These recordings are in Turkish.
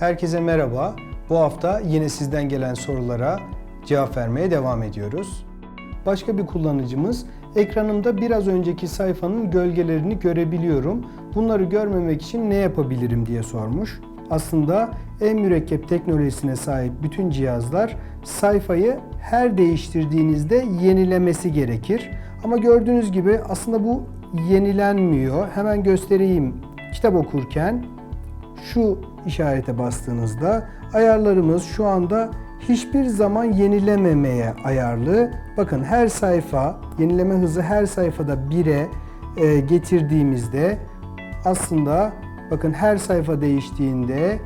Herkese merhaba. Bu hafta yine sizden gelen sorulara cevap vermeye devam ediyoruz. Başka bir kullanıcımız ekranımda biraz önceki sayfanın gölgelerini görebiliyorum. Bunları görmemek için ne yapabilirim diye sormuş. Aslında en mürekkep teknolojisine sahip bütün cihazlar sayfayı her değiştirdiğinizde yenilemesi gerekir. Ama gördüğünüz gibi aslında bu yenilenmiyor. Hemen göstereyim. Kitap okurken şu işarete bastığınızda ayarlarımız şu anda hiçbir zaman yenilememeye ayarlı. Bakın her sayfa, yenileme hızı her sayfada 1'e e, getirdiğimizde aslında bakın her sayfa değiştiğinde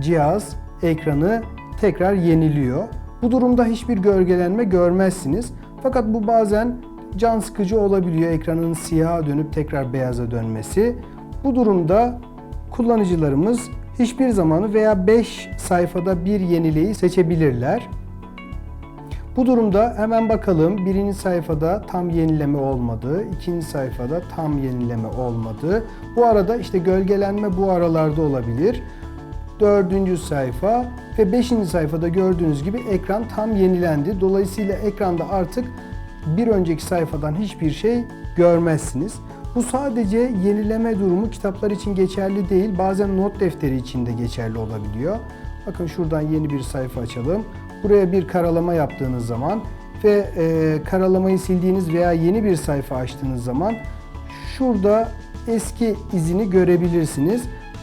cihaz ekranı tekrar yeniliyor. Bu durumda hiçbir gölgelenme görmezsiniz. Fakat bu bazen can sıkıcı olabiliyor ekranın siyaha dönüp tekrar beyaza dönmesi. Bu durumda kullanıcılarımız hiçbir zamanı veya 5 sayfada bir yenileyi seçebilirler. Bu durumda hemen bakalım birinci sayfada tam yenileme olmadı, ikinci sayfada tam yenileme olmadı. Bu arada işte gölgelenme bu aralarda olabilir. Dördüncü sayfa ve beşinci sayfada gördüğünüz gibi ekran tam yenilendi. Dolayısıyla ekranda artık bir önceki sayfadan hiçbir şey görmezsiniz. Bu sadece yenileme durumu kitaplar için geçerli değil. Bazen not defteri için de geçerli olabiliyor. Bakın şuradan yeni bir sayfa açalım. Buraya bir karalama yaptığınız zaman ve e, karalamayı sildiğiniz veya yeni bir sayfa açtığınız zaman şurada eski izini görebilirsiniz.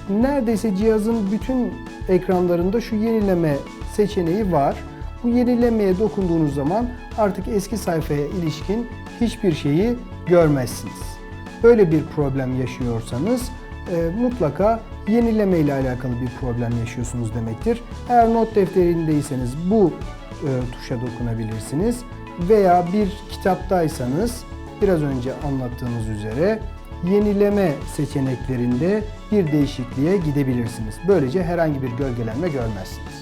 Neredeyse cihazın bütün ekranlarında şu yenileme seçeneği var. Bu yenilemeye dokunduğunuz zaman artık eski sayfaya ilişkin hiçbir şeyi görmezsiniz. Böyle bir problem yaşıyorsanız e, mutlaka yenileme ile alakalı bir problem yaşıyorsunuz demektir. Eğer not defterindeyseniz bu e, tuşa dokunabilirsiniz veya bir kitaptaysanız biraz önce anlattığımız üzere yenileme seçeneklerinde bir değişikliğe gidebilirsiniz. Böylece herhangi bir gölgelenme görmezsiniz.